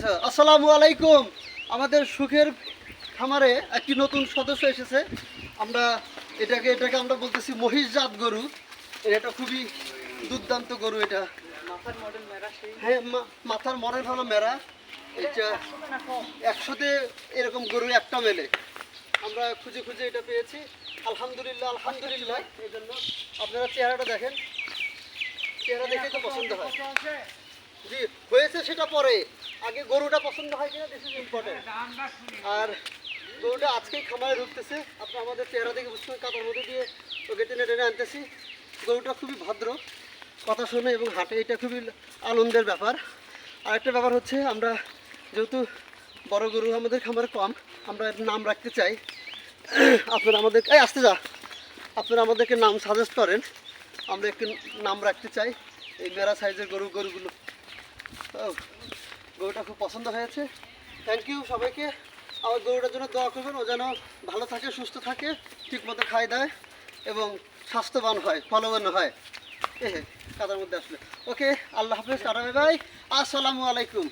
আসসালামু আলাইকুম। আমাদের সুখের খামারে একটি নতুন সদস্য এসেছে। আমরা এটাকে এটাকে আমরা বলতেছি মহিষজাত গরু। এটা খুবই দুর্দান্ত গরু এটা। হ্যাঁ মা- মাথার মরের ভালো মেরা। এটা একশোতে এরকম গরু একটা মেলে। আমরা খুঁজে খুঁজে এটা পেয়েছি। আলহামদুলিল্লাহ আলহামদুলিল্লাহ। এই জন্য আপনারা চেহারাটা দেখেন। চেহারা দেখে তো পছন্দ হয়। জি হয়েছে সেটা পরে। আগে গরুটা পছন্দ হয় কিনা দিস ইজ ইম্পর্টেন্ট আর গরুটা আজকেই খামারে ঢুকতেছে। আপনি আমাদের চেহারা দেখে বুঝতে কাতার মধ্যে দিয়ে ওকে টেনে টেনে আনতেছি। গরুটা খুবই ভদ্র কথা শোনে এবং হাঁটে এটা খুবই আনন্দের ব্যাপার। আর একটা ব্যাপার হচ্ছে আমরা যেহেতু বড় গরু আমাদের খামারে কম আমরা এর নাম রাখতে চাই। আপনারা আমাদের এই আসতে যা। আপনারা আমাদেরকে নাম সাজেস্ট করেন। আমরা একটু নাম রাখতে চাই। এই মেরা সাইজের গরু গরুগুলো। ও, গরুটা খুব পছন্দ হয়েছে। থ্যাংক ইউ সবাইকে। আমার গরুটার জন্য দোয়া করবেন, ও যেন ভালো থাকে, সুস্থ থাকে, ঠিকমতো খায় দেয় এবং স্বাস্থ্যবান হয়, ফলবান হয়। এ কাদার মধ্যে আসলে। ওকে আল্লাহ হাফেজ আরামে ভাই, আসসালামু আলাইকুম।